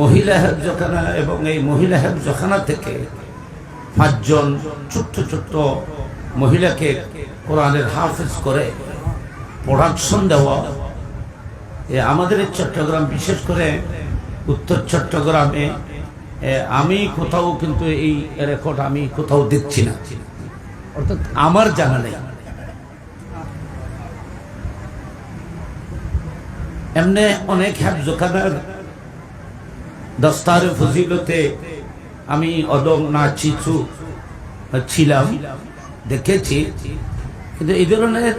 মহিলা হেফজখানা এবং এই মহিলা হেফজখানা থেকে পাঁচজন ছোট্ট ছোট্ট মহিলাকে কোরআনের হাফেজ করে প্রোডাকশন দেওয়া। আমাদের চট্টগ্রাম, বিশেষ করে উত্তর চট্টগ্রামে আমি কোথাও কিন্তু এই রেকর্ড আমি কোথাও দেখছি না। অর্থাৎ আমার জানা নেই। এমনি অনেক হ্যাবজোখানার দস্তার ফজিলতে আমি অদম না চিচু ছিলাম, দেখেছি। কিন্তু এই ধরনের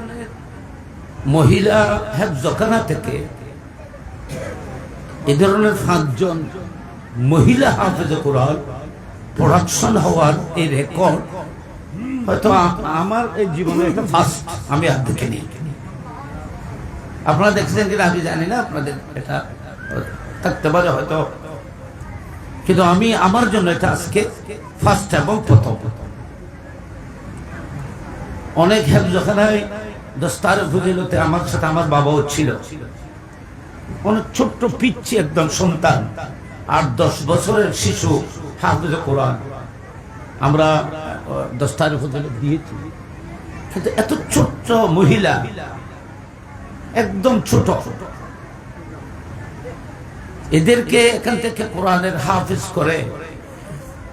মহিলা হ্যাবজখানা থেকে এ ধরনের পাঁচজন মহিলা হাফেজ কোরআন প্রোডাকশন হওয়ার এই রেকর্ড হয়তো আমার এই জীবনে একটা ফার্স্ট আমি আর দেখিনি। আপনারা দেখছেন কিনা আমি জানি না, আপনাদের এটা থাকতে পারে হয়তো কিন্তু আমি আমার জন্য এটা আজকে ফার্স্ট এবং প্রথম। অনেক হেফজখানায় দস্তার ফজিলতে আমার সাথে আমার বাবাও ছিল। অনেক ছোট্ট পিচ্ছি একদম সন্তান, আট দশ বছরের শিশু, হাফিজ কোরআন। আমরা দস্তার ফজিলত দিয়েছি। কিন্তু এত ছোট্ট মহিলা, একদম ছোট। এদেরকে এখান থেকে কোরআনের হাফিজ করে,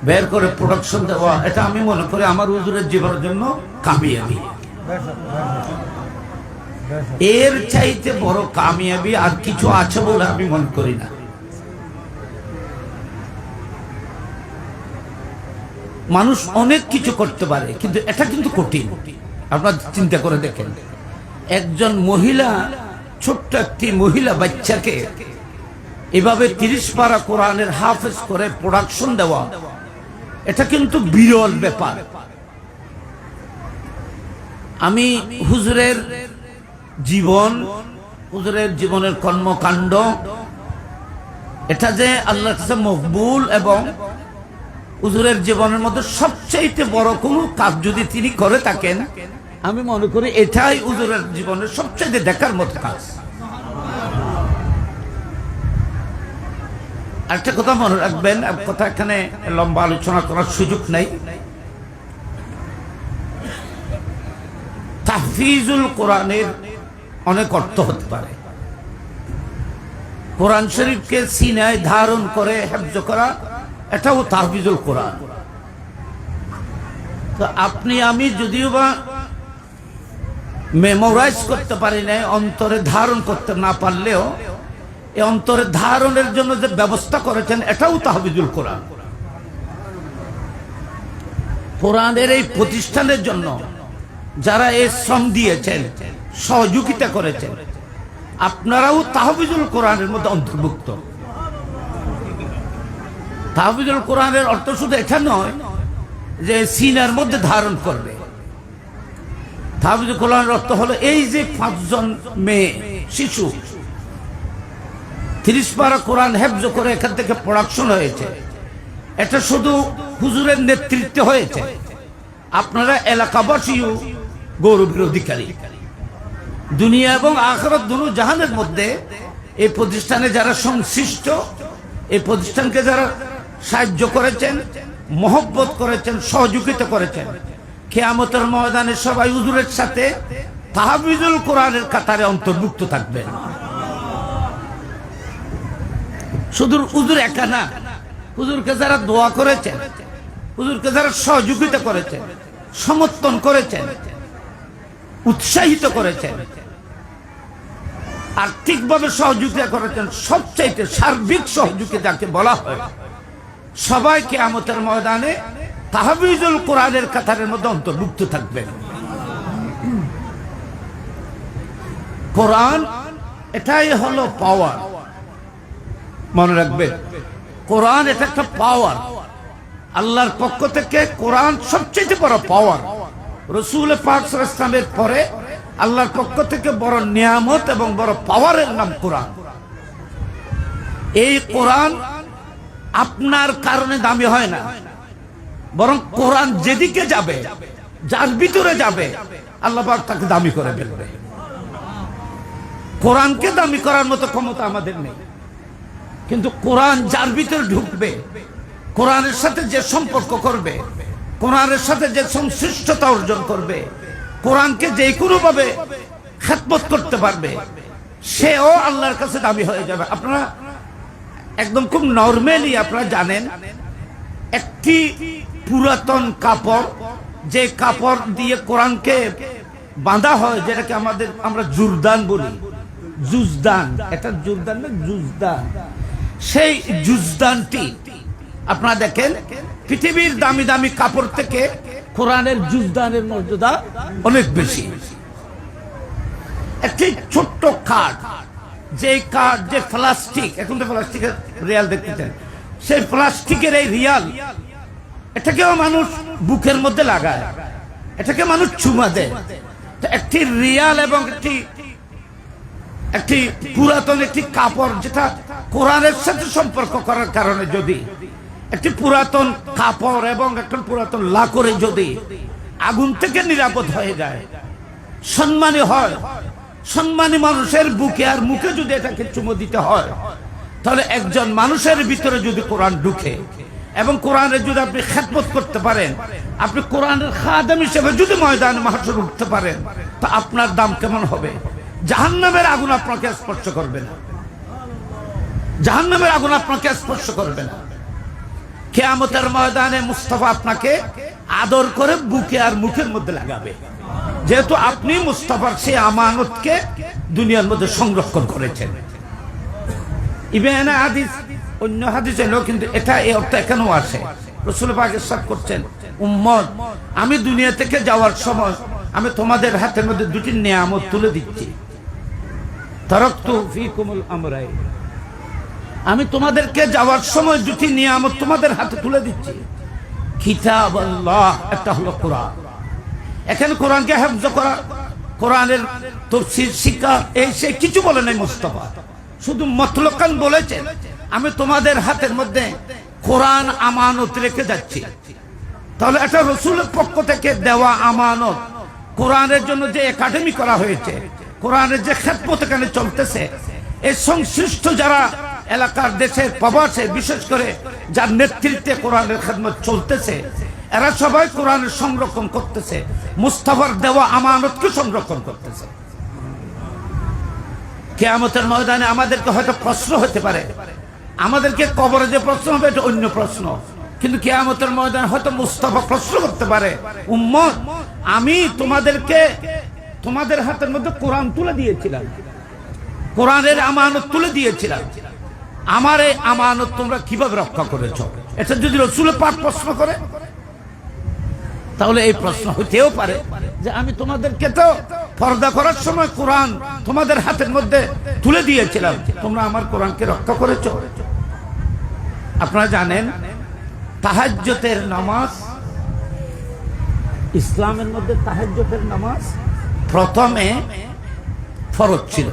বের করে প্রোডাকশন দেওয়া, এটা আমি মনে করি আমার হুজুরের জীবনের জন্য কামিয়াবি। এর চাইতে বড় কামিয়াবি আর কিছু আছে বলে আমি মনে করি না। মানুষ অনেক কিছু করতে পারে, কিন্তু এটা কিন্তু কঠিন। আপনার চিন্তা করে দেখেন, একজন মহিলা, ছোট্ট একটি মহিলা বাচ্চাকে এভাবে তিরিশ পারা কোরআনের হাফেজ করে প্রোডাকশন দেওয়া, এটা কিন্তু বিরল ব্যাপার। আমি হুজুরের জীবন, হুজুরের জীবনের কর্মকাণ্ড, এটা যে আল্লাহ কাছে মকবুল এবং হুজুরের জীবনের মধ্যে সবচাইতে বড় কোনো কাজ যদি তিনি করে থাকেন, আমি মনে করি এটাই হুজুরের জীবনের সবচাইতে দেখার মতো কাজ। একটা কথা মনে রাখবেন কথা এখানে লম্বা আলোচনা করার সুযোগ নেই। তাহফিজুল কোরআনের অনেক অর্থ হতে পারে। কোরআন শরীফকে সিনায় ধারণ করে হেফজ করা, এটাও তাহফিজুল কোরআন। তো আপনি, আমি যদিও বা মেমোরাইজ করতে পারি না অন্তরে ধারণ করতে না পারলেও এই অন্তরে ধারণের জন্য যে ব্যবস্থা করেছেন, এটাও তাহবিজুল কোরআন। কোরআনের এই প্রতিষ্ঠানের জন্য যারা এই শ্রম দিয়েছেন, সহযোগিতা করেছেন, আপনারাও তাহবিজুল কোরআনের মধ্যে অন্তর্ভুক্ত। তাহবিজুল কোরআনের অর্থ শুধু এটা নয় যে সিনার মধ্যে ধারণ করবে। তাহবিজুল কোরআনের অর্থ হলো এই যে পাঁচজন মেয়ে, শিশু তিরিশ পারা কোরআন হেফজ করে এখান থেকে প্রোডাকশন হয়েছে। এটা শুধু হুজুরের নেতৃত্বে হয়েছে। আপনারা এলাকাবাসীও গৌরবের অধিকারী দুনিয়া এবং আখরত দুনু জাহানের মধ্যে এই প্রতিষ্ঠানে যারা সংশ্লিষ্ট, এই প্রতিষ্ঠানকে যারা সাহায্য করেছেন, মহব্বত করেছেন, সহযোগিতা করেছেন খেয়ামতের ময়দানে সবাই হুজুরের সাথে তাহাবিজুল কোরআনের কাতারে অন্তর্ভুক্ত থাকবেন। শুধু হুজুর একা না। হুজুরকে যারা দোয়া করেছেন হুজুরকে যারা সহযোগিতা করেছেন, সমর্থন করেছেন, উৎসাহিত করেছেন, আর্থিকভাবে সহযোগিতা করেছেন, সবচাইতে সার্বিক সহযোগিতাকে বলা হয় সবাইকে আমতের ময়দানে তাহাবিজুল কোরআনের কাতারের মধ্যে অন্তর্ভুক্ত থাকবেন। কোরআন এটাই হলো পাওয়ার মনে রাখবে। কোরআন এটা একটা পাওয়ার আল্লাহর পক্ষ থেকে কোরআন সবচেয়ে বড় পাওয়ার রসুল ইসলামের পরে আল্লাহর পক্ষ থেকে বড় নিয়ামত এবং বড় পাওয়ারের নাম কোরআন। এই কোরআন আপনার কারণে দামি হয় না। বরং কোরআন যেদিকে যাবে, যার ভিতরে যাবে, আল্লাহ তাকে দামি করে ফেলবে। কোরআনকে দামি করার মতো ক্ষমতা আমাদের নেই। কিন্তু কোরআন যার ভিতরে ঢুকবে, কোরআনের সাথে যে সম্পর্ক করবে, কোরআনের সাথে যে সংশ্লিষ্টতা অর্জন করবে, কোরআনকে যে কোনো ভাবে খেদমত করতে পারবে, সেও আল্লাহর কাছে দাবি হয়ে যাবে। আপনারা একদম খুব নর্মালি আপনারা জানেন, একটি পুরাতন কাপড়, যে কাপড় দিয়ে কোরআনকে বাঁধা হয়, যেটাকে আমাদের আমরা জুরদান বলি। জুজদান, এটা জুরদান না, জুজদান। সেই জুজদানটি, আপনারা দেখেন, পৃথিবীর দামি দামি কাপড় থেকে কোরআনের জুজদানের মর্যাদা অনেক বেশি। একটি ছোট্ট কাঠ যে কাঠ যে প্লাস্টিক, এখন তো প্লাস্টিকের রিয়াল দেখতে দেখতেছেন, সেই প্লাস্টিকের এই রিয়াল, এটাকেও মানুষ বুকের মধ্যে লাগায়, এটাকে মানুষ চুমা দেয়। একটি রিয়াল এবং একটি একটি পুরাতন একটি কাপড় যেটা কোরআনের সাথে সম্পর্ক করার কারণে যদি, একটি পুরাতন কাপড় এবং একটা পুরাতন লাকড়ে যদি আগুন থেকে নিরাপদ হয়ে যায়, সম্মানী হয়, সম্মানী মানুষের বুকে আর মুখে যদি এটাকে চুমো দিতে হয়, তাহলে একজন মানুষের ভিতরে যদি কোরআন ঢুকে এবং কোরআনের যদি আপনি খেদমত করতে পারেন, আপনি কোরআনের খাদাম হিসেবে যদি ময়দান মাহাসর উঠতে পারেন, তা আপনার দাম কেমন হবে? জাহান্নামের আগুন আপনাকে স্পর্শ করবে না। জাহান্নামের আগুন আপনাকে স্পর্শ করবে না। কেয়ামতের ময়দানে মুস্তফা আপনাকে আদর করে বুকে আর মুখের মধ্যে লাগাবে। যেহেতু আপনি মুস্তফার সেই আমানতকে দুনিয়ার মধ্যে সংরক্ষণ করেছেন। ইবেন হাদিস অন্য হাদিস এলো, কিন্তু এটা এই অর্থ এখানেও আছে রসুল পাকের করছেন উম্মদ আমি দুনিয়া থেকে যাওয়ার সময় আমি তোমাদের হাতের মধ্যে দুটি নিয়ামত তুলে দিচ্ছি। তরক্তু আমি তোমাদেরকে যাওয়ার সময় দুটি নিয়ামত তোমাদের হাতে তুলে দিচ্ছি। কিতাব একটা হলো কোরআন। এখানে কোরআনকে হেফজ করা, কোরআনের তফসির, শিক্ষা, এই সে কিছু বলে নাই মুস্তফা। শুধু মতলকান বলেছেন আমি তোমাদের হাতের মধ্যে কোরআন আমানত রেখে যাচ্ছি। তাহলে একটা রসুলের পক্ষ থেকে দেওয়া আমানত, কোরআনের জন্য যে একাডেমি করা হয়েছে কোরআনের যে খেদমত চলতেছে, এই সংশ্লিষ্ট যারা এলাকার দেশের প্রবাসে, বিশেষ করে যার নেতৃত্বে কোরআনের খেদমত চলতেছে, এরা সবাই কোরআনের সংরক্ষণ করতেছে। মুস্তাফার দেওয়া আমানতকে সংরক্ষণ করতেছে। কেয়ামতের ময়দানে আমাদেরকে হয়তো প্রশ্ন হতে পারে। আমাদেরকে কবরে যে প্রশ্ন হবে, এটা অন্য প্রশ্ন। কিন্তু কেয়ামতের ময়দানে হয়তো মুস্তাফা প্রশ্ন করতে পারে, উম্মত, আমি তোমাদেরকে তোমাদের হাতের মধ্যে কোরআন তুলে দিয়েছিলাম। কোরআনের আমানত তুলে দিয়েছিলাম। আমার এই আমানত তোমরা কীভাবে রক্ষা করেছ? এটা যদি রসুল পাক প্রশ্ন করে, তাহলে এই প্রশ্ন হতেও পারে যে আমি তোমাদেরকে তো পর্দা করার সময় কোরআন তোমাদের হাতের মধ্যে তুলে দিয়েছিলাম। তোমরা আমার কোরআনকে রক্ষা করেছ। আপনারা জানেন তাহাজ্যতের নামাজ, ইসলামের মধ্যে তাহাজ্যতের নামাজ প্রথমে ফরজ ছিল।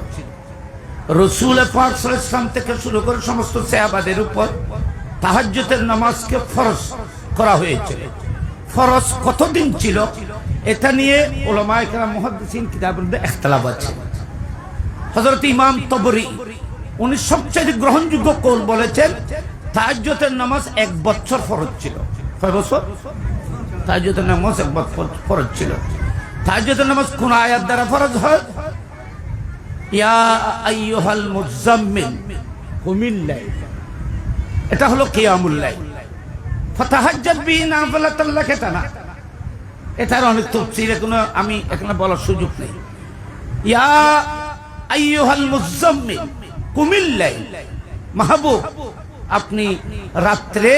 রসুল ইসলাম থেকে শুরু করে সমস্ত সেয়াবাদের উপর তাহাজ্যতের নামাজকে ফরজ করা হয়েছিল ফরজ কতদিন ছিল? এটা নিয়ে ওলামায় কেরাম মহাদিসিন কিতাবের একতলাপ আছে। হজরত ইমাম তবরি, উনি সবচেয়ে গ্রহণযোগ্য কোল বলেছেন তাহাজ্যতের নামাজ এক বছর ফরজ ছিল। কয় বছর? তাহাজ্যতের নামাজ এক বছর ফরজ ছিল। তাহাজ্যতের নামাজ কোন আয়াত দ্বারা ফরজ হয়? ইয়া আইয়ুহাল এটা হলো কিয়ামুল লাইল। ফাতাহাজ্জাত বিহি নাফিলাতান লাকা তা না এটার অনেক তফসির কোনো আমি এখানে বলার সুযোগ নেই। ইয়া আইয়ুহাল মুজাম্মিল কুমিল লাইল। মাহবুব, আপনি রাত্রে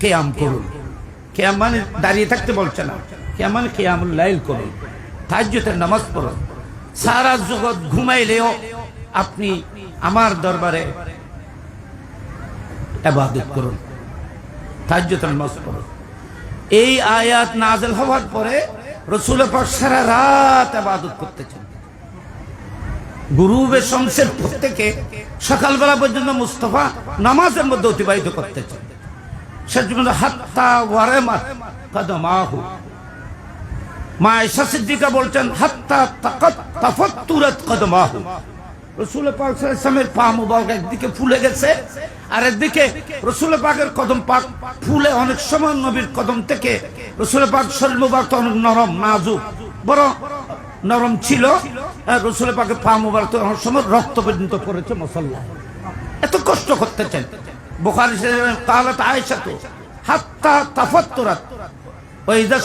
কেয়াম করুন। কেয়াম মানে দাঁড়িয়ে থাকতে বলছে না। কেয়াম মানে কেয়ামুল লাইল করুন। তাহাজ্জুদের নামাজ পড়ুন। সারা জগৎ ঘুমাইলেও আপনি আমার দরবারে এবাদত করুন। তাহাজ্জুদের নামাজ পড়ুন। এই আয়াত নাজেল হওয়ার পরে রসুল পাক সারা রাত আবাদত করতেছেন। গুরুবের শমসের প্রত্যেকে সকালবেলা পর্যন্ত মুস্তফা নামাজের মধ্যে অতিবাহিত করতেছেন। সেজন্য হাত্তা ওয়ারেমাত কদমাহু। বলছেন, হাত্তা পাক একদিকে ফুলে গেছে, আর একদিকে পাকের ফুলে অনেক সময় নবীর কদম থেকে। রসুল পাক শরীর মুবারক তো অনেক নরম, নাজুক বড় নরম ছিল। রসুল পাকের পা মুবারক তো অনেক সময় রক্ত পর্যন্ত করেছে মসল্লা এত কষ্ট করতেছেন। বোখারি তাহলে আয়সা তো হাত্তা তাফাত্তরাত। ওইদার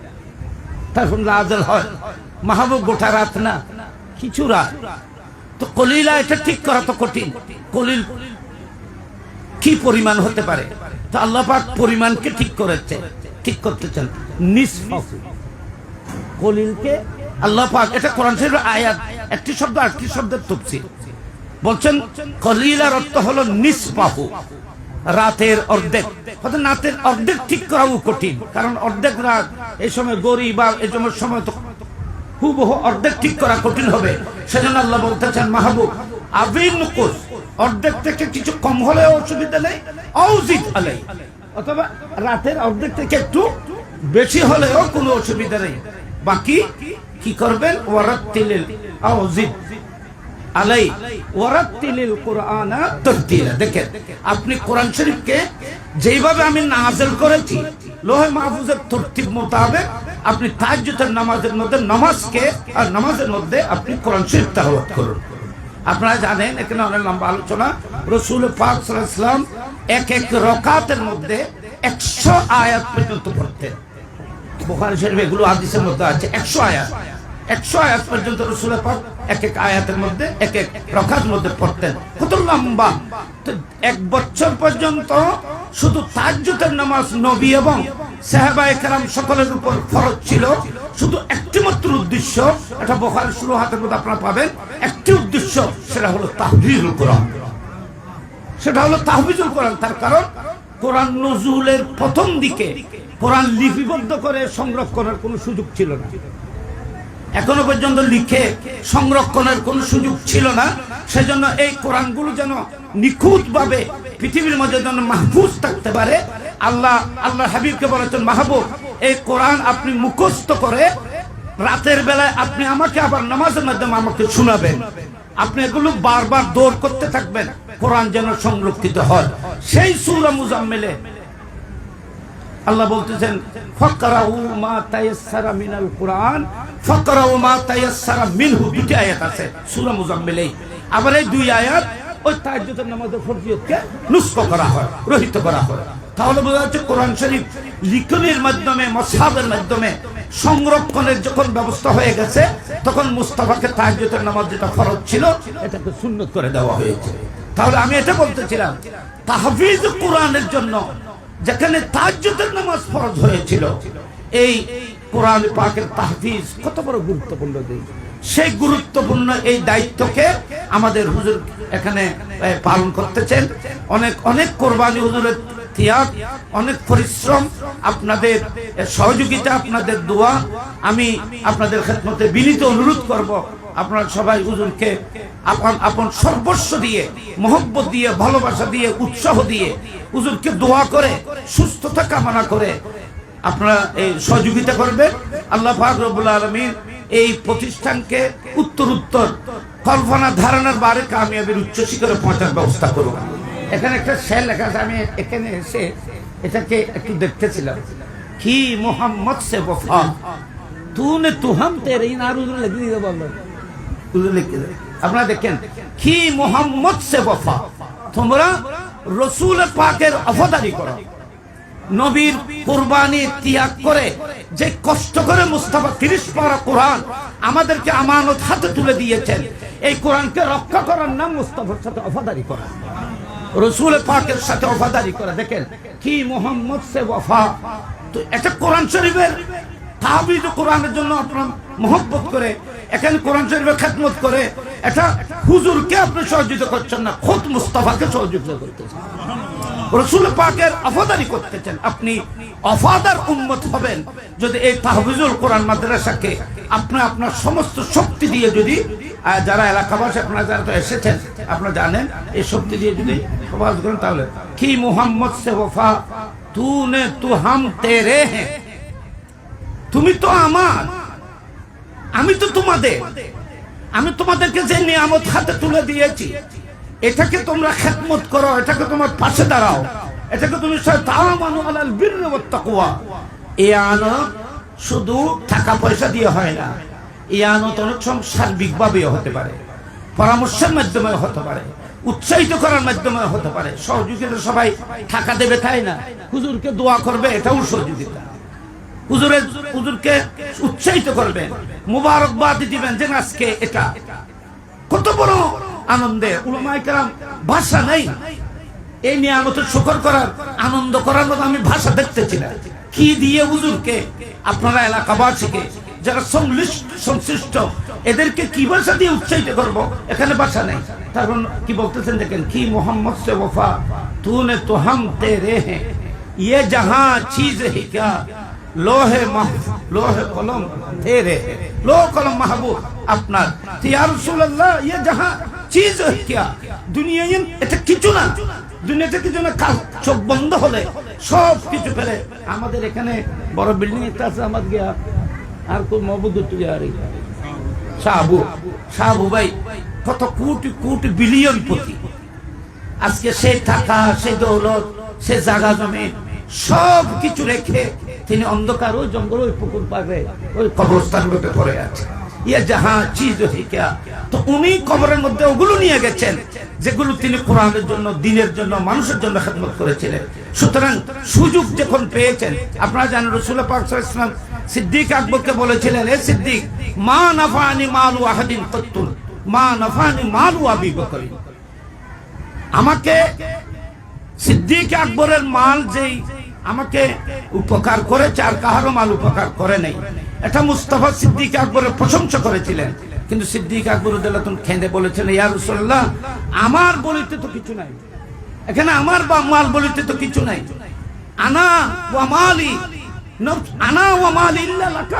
তখন নাজল হয়, মাহবুব গোটা রাত না, কিছু রাত। তো কলিলা এটা ঠিক করা তো কঠিন। কলিল কি পরিমাণ হতে পারে? তো আল্লাহ পাক পরিমাণকে ঠিক করেছে, ঠিক করতে চান। নিসফাফ কলিলকে আল্লাহ পাক, এটা কোরআন শরীফের আয়াত, একটি শব্দ আরেকটি শব্দের তফসির বলছেন, কলিলার অর্থ হলো নিসবাহু রাতের অর্ধেক। রাতের অর্ধেক ঠিক করাও কঠিন। কারণ অর্ধেক রাত, এই সময় গরিব বা এই সময় সময় তো হুবহু অর্ধেক ঠিক করা কঠিন হবে। সেজন্য আল্লাহ বলতেছেন, মাহবুব নুকুস, অর্ধেক থেকে কিছু কম হলেও অসুবিধা নেই অউজিত আলাই। অথবা রাতের অর্ধেক থেকে একটু বেশি হলেও কোনো অসুবিধা নেই। বাকি কি করবেন? ওয়ারাত্তিলিল আউজিত আলাই ওয়ারাত্তিলিল কুরআনা তারতিলা দেখেন, আপনি কোরআন শরীফকে যেইভাবে আমি নাযিল করেছি, লোহে মাহফুজের তরতিব মোতাবেক আপনি তাহাজ্জুদের নামাজের মধ্যে, নামাজকে আর নামাজের মধ্যে আপনি কোরআন শরীফ তেলাওয়াত করুন। আপনারা জানেন, এখানে অনেক লম্বা আলোচনা, রসুল পাক সাল্লাম এক এক রকাতের মধ্যে একশো আয়াত পর্যন্ত পড়তেন। বুখারী শরীফ এগুলো হাদিসের মধ্যে আছে, একশো আয়াত। একশো আয়াত পর্যন্ত রসুল পাক এক এক আয়াতের মধ্যে, এক এক মধ্যে পড়তেন। কত লম্বা। এক বছর পর্যন্ত শুধু তাজ্জুদের নামাজ নবী এবং সাহাবায়ে কেরাম সকলের উপর ফরজ ছিল। শুধু একটি মাত্র উদ্দেশ্য, এটা বোখারের শুরু হাতের মধ্যে আপনারা পাবেন। একটি উদ্দেশ্য, সেটা হলো তাহবিজুল কোরআন। সেটা হলো তাহবিজুল কোরআন। তার কারণ, কোরআন নজরুলের প্রথম দিকে কোরআন লিপিবদ্ধ করে সংরক্ষণের কোনো সুযোগ ছিল না। এখনও পর্যন্ত লিখে সংরক্ষণের কোনো সুযোগ ছিল না। সেজন্য এই কোরআনগুলো যেন নিখুঁত ভাবে পৃথিবীর মধ্যে যেন মাহফুজ থাকতে পারে। আল্লাহ আল্লাহ হাবিবকে বলেছেন, মাহবুব, এই কোরআন আপনি মুখস্থ করে রাতের বেলায় আপনি আমাকে আবার নামাজের মাধ্যমে আমাকে শোনাবেন। আপনি এগুলো বারবার দৌড় করতে থাকবেন। কোরআন যেন সংরক্ষিত হয়। সেই সুরা মুজাম্মেলে আল্লাহ বলতেছেন, ফাকরাউ মা তায়াসসারা মিনাল কুরআন, ফাকরাউ মা তায়াসসারা মিনহু। দুটি আয়াত আছে, সূরা মুজাম্মিলে আবার এই দুই আয়াত ওই তাহাজ্জুদের নামাজের ফরজিয়তকে নুস্খ করা হয়, রহিত করা হয়। তাহলে বোঝা যাচ্ছে কোরআন শরীফ লিখনের মাধ্যমে মশাবের মাধ্যমে সংরক্ষণের যখন ব্যবস্থা হয়ে গেছে, তখন মুস্তাফাকে তাহাজ্জুদের নামাজ যেটা ফরজ ছিল, এটাকে সুন্নত করে দেওয়া হয়েছে। তাহলে আমি এটা বলতেছিলাম, তাহফিজ কোরআনের জন্য যেখানে তাজ্জুদের নামাজ ফরজ হয়েছিল, এই কোরআন পাকের তাহফিজ কত বড় গুরুত্বপূর্ণ দিক সেই গুরুত্বপূর্ণ এই দায়িত্বকে আমাদের হুজুর এখানে পালন করতেছেন। অনেক অনেক কোরবানি হুজুরের ত্যাগ অনেক পরিশ্রম, আপনাদের সহযোগিতা, আপনাদের দোয়া। আমি আপনাদের খেদমতে বিনীত অনুরোধ করব, আপনারা সবাই হুজুরকে আপন আপন সর্বস্ব দিয়ে, মহব্বত দিয়ে, ভালোবাসা দিয়ে, উৎসাহ দিয়ে হুজুরকে দোয়া করে সুস্থতা কামনা করে আপনারা এই সহযোগিতা করবেন। আল্লাহ ফাকরবুল আলমীর এই প্রতিষ্ঠানকে উত্তর উত্তর কল্পনা ধারণার বারে কামিয়াবির উচ্চ শিখরে পৌঁছার ব্যবস্থা করুন। এখানে একটা সেল লেখা আছে আমি এখানে এসে এটাকে একটু দেখতেছিলাম। কি মোহাম্মদ সে বফা? তুনে তুহাম তেরে আর উদরে লিখে দিতে পারল। উদরে লিখে আপনারা দেখেন কি মোহাম্মদ সে বফা? তোমরা রসুল পাকের অফদারি করো। নবীর কুরবানি ত্যাগ করে যে কষ্ট করে মুস্তাফা তিরিশ পারা কোরআন আমাদেরকে আমানত হাতে তুলে দিয়েছেন, এই কোরআনকে রক্ষা করার নাম মুস্তাফার সাথে অফাদারি করা। রসুল পাকের সাথে অফাদারি করা। দেখেন কি মোহাম্মদ সে ওয়াফা। তো এটা কোরআন শরীফের তাহবিজ কোরআনের জন্য আপনার মহব্বত করে, এখানে কোরআন শরীফের খেদমত করে এটা হুজুরকে আপনি সহযোগিতা করছেন না, খোদ মুস্তাফাকে সহযোগিতা করতেছেন। রসুল পাকের অফাদারি করতেছেন। আপনি অফাদার উন্মত হবেন যদি এই তাহবিজুল কোরআন মাদ্রাসাকে আপনি আপনার সমস্ত শক্তি দিয়ে যদি যারা এলাকাবাসী আপনারা যারা তো এসেছেন, আপনারা জানেন, এই শক্তি দিয়ে যদি সমাজ করেন তাহলে কি মোহাম্মদ সে ওফা? তু নে তু হাম তেরে হ্যাঁ তুমি তো আমার, আমি তো তোমাদের। আমি তোমাদেরকে যে নিয়ামত হাতে তুলে দিয়েছি, এটাকে তোমরা খেদমত করো, এটাকে তোমার পাশে দাঁড়াও, এটাকে তুমি শুধু টাকা পয়সা দিয়ে হয় না এই আনত অনেক সময় সার্বিকভাবেও হতে পারে, পরামর্শের মাধ্যমে হতে পারে, উৎসাহিত করার মাধ্যমে হতে পারে। সহযোগিতা সবাই টাকা দেবে, তাই না? হুজুরকে দোয়া করবে, এটাও সহযোগিতা। হুজুরের হুজুরকে উৎসাহিত করবেন। মুবারকবাদ দিবেন যে আজকে এটা। কত বড় আনন্দে ভাষা এই শুকর করার, আনন্দ করার মতো আমি ভাষা দেখতেছি কি দিয়ে হুজুরকে আপনারা এলাকাবাসীকে, যারা সংশ্লিষ্ট সংশ্লিষ্ট, এদেরকে কি ভাষা দিয়ে উৎসাহিত করব? এখানে ভাষা নেই। কারণ কি বলতেছেন দেখেন, কি মোহাম্মদ সে ওফা, তুনে তো হাম তে রে হে ইয়ে জাহা, চিজ হে क्या লোহে লোহে কলম তেরে লো কলম মাহবুব, আপনার। ইয়া রাসূলুল্লাহ ইয়ে জাহা চিজ কিয়া দুনিয়া এটা কিছু না। দুনিয়াতে কিছু না, কাল- চোখ বন্ধ হলে, সব কিছু ফেলে। আমাদের এখানে বড় বিল্ডিং একটা আছে আমার গিয়া, আর কোন মহবুদ এই শাহবু শাহবু ভাই, কত কোটি কোটি বিলিয়ন প্রতি। আজকে সেই টাকা সেই দৌলত, সে জায়গা জমি, সব কিছু রেখে তিনি অন্ধকার ওই জঙ্গল ওই পুকুর পাবে ওই কবরস্থান রূপে পড়ে আছে। ইয়ে যাহা চিজ হিকা। তো উনি কবরের মধ্যে ওগুলো নিয়ে গেছেন, যেগুলো তিনি কোরআনের জন্য, দিনের জন্য, মানুষের জন্য খেদমত করেছিলেন। সুতরাং সুযোগ যখন পেয়েছেন, আপনারা জানেন রসুল পাক ওয়াসাল্লাম সিদ্দিক আকবরকে বলেছিলেন, এ সিদ্দিক, মা নাফানি মালু আহাদিন কত্তুন, মা নাফানি মালু আবি বকরিন। আমাকে সিদ্দিক আকবরের মাল যেই আমাকে উপকার করেছে আর কাহারও মাল উপকার করে নাই। এটা মুস্তাফা সিদ্দিক আকবরের প্রশংসা করেছিলেন। কিন্তু সিদ্দিক আকবর উদ্দাল্লাহ খেঁদে বলেছেন, ইয়া রাসূলুল্লাহ, আমার বলিতে তো কিছু নাই। এখানে আমার বা মাল বলিতে তো কিছু নাই। আনা ওয়া মালি আনা ওয়া মাল ইল্লা লাকা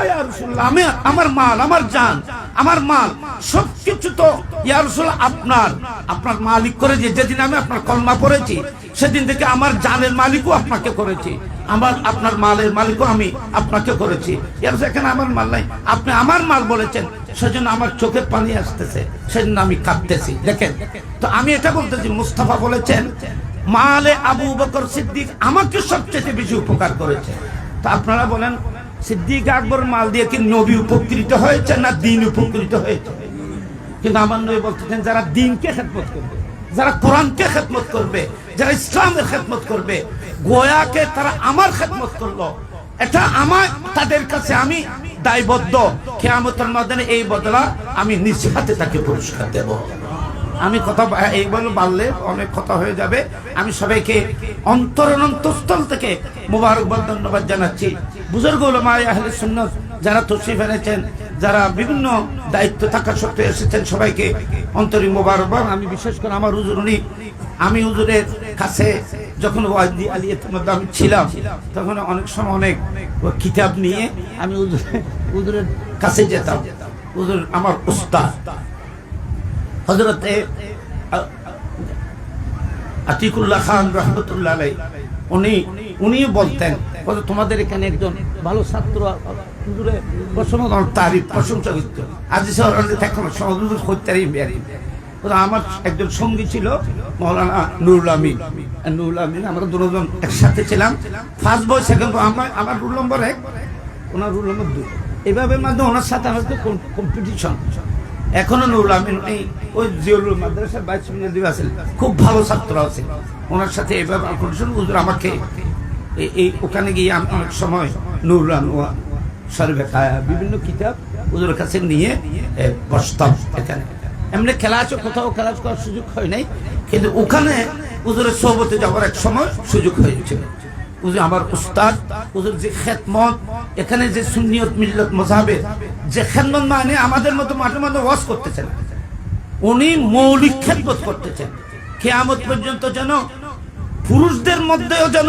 আমার মাল, আমার জান আমার মাল সবকিছু তো ইয়া রাসূলুল্লাহ আপনার। আপনার মালিক করে দিয়ে যেদিন আমি আপনার কলমা পড়েছি সেদিন থেকে আমার জানের মালিকও আপনাকে করেছি। আমার আপনার মালের মালিকও আমি আপনাকে করেছি। ইয়া রাসূল, এখানে আমার মাল নাই। আপনি আমার মাল বলেছেন সেজন্য আমার চোখে পানি আসতেছে সেজন্য আমি কাঁদতেছি। দেখেন তো আমি এটা বলতেছি মুস্তাফা বলেছেন মালে আবু বকর সিদ্দিক আমাকে সবচেয়ে বেশি উপকার করেছে। তা আপনারা বলেন সিদ্দিক আকবর মাল দিয়ে কি নবী উপকৃত হয়েছে না দিন উপকৃত হয়েছে? কিন্তু আমার নবী বলতেছেন, যারা দিনকে খেদমত করবে, যারা কোরআনকে খেদমত করবে, যারা ইসলামের খেদমত করবে, গোয়াকে তারা আমার খেদমত করল। এটা আমার, তাদের কাছে আমি দায়বদ্ধ। কেয়ামতের ময়দানে এই বদলা আমি নিজ হাতে তাকে পুরস্কার দেব। আমি কথা এই বলে বাড়লে অনেক কথা হয়ে যাবে। আমি সবাইকে অন্তরের অন্তঃস্থল থেকে মোবারকবাদ, ধন্যবাদ জানাচ্ছি। বুজুর্গ ওলামায়ে আহলে সুন্নাত যারা তশরিফ এনেছেন, যারা বিভিন্ন দায়িত্ব থাকা সত্ত্বেও এসেছেন সবাইকে অন্তরিক মোবারকবাদ। আমি বিশেষ করে আমার হুজুর, উনি, আমি হুজুরের কাছে যখন ওয়াজি আলিয়াতের মধ্যে আমি ছিলাম, তখন অনেক সময় অনেক কিতাব নিয়ে আমি হুজুর, হুজুরের কাছে যেতাম। হুজুর আমার উস্তাদ। হজরতে আতিকুল্লাহ খান রহমতুল্লাহ আলাই উনি উনি বলতেন তোমাদের এখানে একজন ভালো ছাত্র বেয়ারি আমার একজন সঙ্গী ছিল, মৌলানা নুরুল আমিন। নুরুল আমিন, আমরা দুজন একসাথে ছিলাম। ফার্স্ট বয় সেকেন্ড আমার আমার রুল নম্বর এক, ওনার রুল নম্বর দুই। এভাবে মাধ্যমে ওনার সাথে আমাদের কম্পিটিশন এখনও নুরুল আমিন এই ওই জিওল মাদ্রাসার বাইশ আছেন খুব ভালো ছাত্র আছে। ওনার সাথে এভাবে হুজুর আমাকে এই- ওখানে গিয়ে আমি, অনেক সময় নুরুল আনোয়া সর্বে খায়া বিভিন্ন কিতাব হুজুরের কাছে নিয়ে বসতাম এখানে। এমনি খেলা আছে কোথাও খেলা করার সুযোগ হয় নাই। কিন্তু ওখানে হুজুরের সোহবতে যাওয়ার এক সময় সুযোগ হয়েছিল। হুজুর আমার উস্তাদ হুজুর যে খেদমত, এখানে যে সুনিয়ত মিল্লত মজাবে যে খেদমত মানে আমাদের মতো মাঠে মাঠে ওয়াজ করতেছেন। উনি মৌলিক খেদমত করতেছেন। কেয়ামত পর্যন্ত যেন পুরুষদের মধ্যেও যেন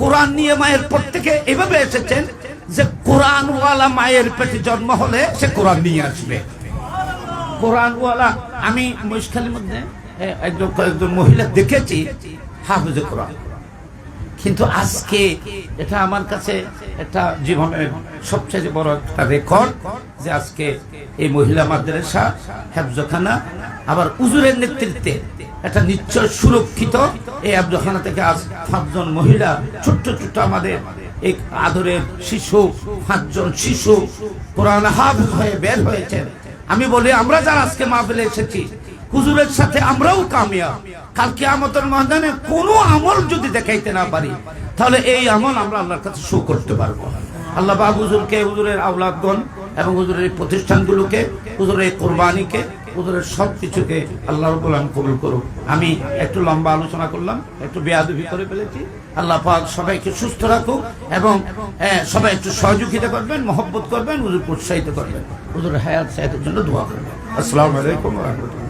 কোরআন নিয়ে মায়ের থেকে এভাবে এসেছেন যে কোরআনওয়ালা মায়ের পেটে জন্ম হলে সে কোরআন নিয়ে আসবে। কোরআনওয়ালা, আমি মহিষখালীর মধ্যে একজন কয়েকজন মহিলা দেখেছি, হাফিজে কোরআন। কিন্তু আজকে এটা আমার কাছে একটা জীবনের সবচেয়ে বড় একটা রেকর্ড যে আজকে এই মহিলা মাদ্রাসা, হেফজখানা, আবার উজুরের নেতৃত্বে একটা নিশ্চয় সুরক্ষিত এই হেফজখানা থেকে আজ পাঁচজন মহিলা, ছোট্ট ছোট্ট আমাদের এই আদরের শিশু, পাঁচজন শিশু কোরআন হাফিজ হয়ে বের হয়েছেন। আমি বলি, আমরা যারা আজকে মা মাহফিলে এসেছি, হুজুরের সাথে আমরাও কামিয়াব। কালকে আমাদের ময়দানে কোনো আমল যদি দেখাইতে না পারি, তাহলে এই আমল আমরা আল্লাহর কাছে শো করতে পারব। আল্লাহ বাব হুজুরকে, হুজুরের আওলাদগণ এবং হুজুরের প্রতিষ্ঠানগুলোকে, হুজুরের কোরবানিকে হুজুরের সব কিছুকে আল্লাহ আলামিন কবুল করুক। আমি একটু লম্বা আলোচনা করলাম একটু বেয়াদুবি করে ফেলেছি। আল্লাহ পাক সবাইকে সুস্থ রাখুক এবং হ্যাঁ, সবাই একটু সহযোগিতা করবেন মহব্বত করবেন ওদের উৎসাহিত করবেন। ওদের হায়াত সাহেবের জন্য দোয়া করবেন। আসসালামু আলাইকুম রাহমাতুল্লাহ।